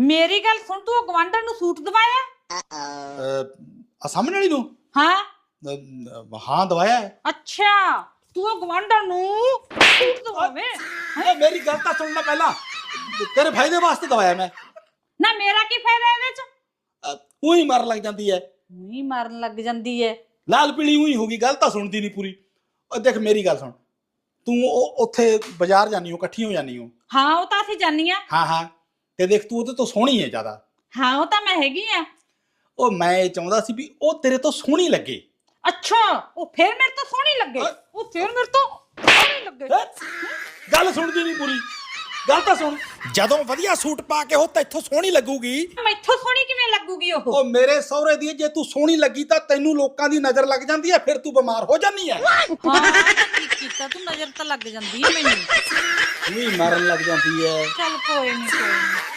ਮੇਰੀ ਗੱਲ ਸੁਣ ਤੂੰ ਉਹ ਗਵਾਂਢਣ ਨੂੰ ਸੂਟ ਦਵਾਇਆ? ਆ ਸਾਹਮਣੇ ਵਾਲੀ ਨੂੰ? ਹਾਂ। ਅਹ, ਹਾਂ ਦਵਾਇਆ ਹੈ। ਅੱਛਾ ਤੂੰ ਉਹ ਗਵਾਂਢਣ ਨੂੰ ਸੂਟ ਦਵਾਵੇ? ਓਏ ਮੇਰੀ ਗੱਲ ਤਾਂ ਸੁਣਨਾ ਪਹਿਲਾਂ। ਤੇਰੇ ਫਾਇਦੇ ਵਾਸਤੇ ਦਵਾਇਆ ਮੈਂ। ਨਾ ਮੇਰਾ ਕੀ ਫਾਇਦਾ ਇਹਦੇ ਚ? ਉਹੀ ਮਰਨ ਲੱਗ ਜਾਂਦੀ ਹੈ। ਉਹੀ ਮਾਰਨ ਲੱਗ ਜਾਂਦੀ ਏ ਲਾਲ ਪੀਲੀ ਉਹੀ ਹੋ ਗਈ ਗੱਲ ਤਾਂ ਸੁਣਦੀ ਨਹੀਂ ਪੂਰੀ। ਉਹ ਦੇਖ ਮੇਰੀ ਗੱਲ ਸੁਣ। ਤੂੰ ਉਹ ਉੱਥੇ ਬਾਜ਼ਾਰ ਜਾਨੀ ਹੋ ਇਕੱਠੀ ਹੋ ਜਾਨੀ ਹੋ? ਹਾਂ ਉਹ ਤਾਂ ਅਸੀਂ ਜਾਨੀਆਂ ਹਾਂ ਹਾਂ। ਤੇ ਦੇਖ ਤੂੰ ਉਹਦੇ ਤੋਂ ਸੋਹਣੀ ਹੈ ਜ਼ਿਆਦਾ। ਹਾਂ ਉਹ ਤਾਂ ਮੈਂ ਹੈਗੀ ਆ। ਉਹ ਮੈਂ ਇਹ ਚਾਹੁੰਦਾ ਸੀ ਵੀ ਉਹ ਤੇਰੇ ਤੋਂ ਸੋਹਣੀ ਲੱਗੇ। ਅੱਛਾ ਉਹ ਫੇਰ ਮੇਰੇ ਤੋਂ ਸੋਹਣੀ ਲੱਗੇ। ਉਹ ਫੇਰ ਮੇਰੇ ਤੋਂ ਸੋਹਣੀ ਲੱਗੇ। ਹੈਂ? ਗੱਲ ਸੁਣਦੀ ਨਹੀਂ ਪੂਰੀ। ਗੱਲ ਤਾਂ ਸੁਣ। ਜਦੋਂ ਵਧੀਆ ਸੂਟ ਪਾ ਕੇ ਉਹ ਤੈਥੋਂ ਸੋਹਣੀ ਲੱਗੂਗੀ। ਮੈਥੋਂ ਸੋਹਣੀ ਕਿਵੇਂ ਲੱਗੂਗੀ ਉਹ? ਉਹ ਮੇਰੇ ਸਹੁਰੇ ਦੀ ਜੇ ਤੂੰ ਸੋਹਣੀ ਲੱਗੀ ਤਾਂ ਤੈਨੂੰ ਲੋਕਾਂ ਦੀ ਨਜ਼ਰ ਲੱਗ ਜਾਂਦੀ ਹੈ ਫਿਰ ਤੂੰ ਬਿਮਾਰ ਹੋ ਜਾਂਦੀ ਹੈ। ਕੀਤਾ ਤੂੰ ਨਜ਼ਰ ਤਾਂ ਲੱਗ ਜਾਂਦੀ ਏ ਮੈਨੂੰ। ਉਹੀ ਮਰਨ ਲੱਗ ਜਾਂਦੀ ਹੈ। ਚੱਲ ਕੋਈ ਨਹੀਂ ਕੋਈ ਨੀ।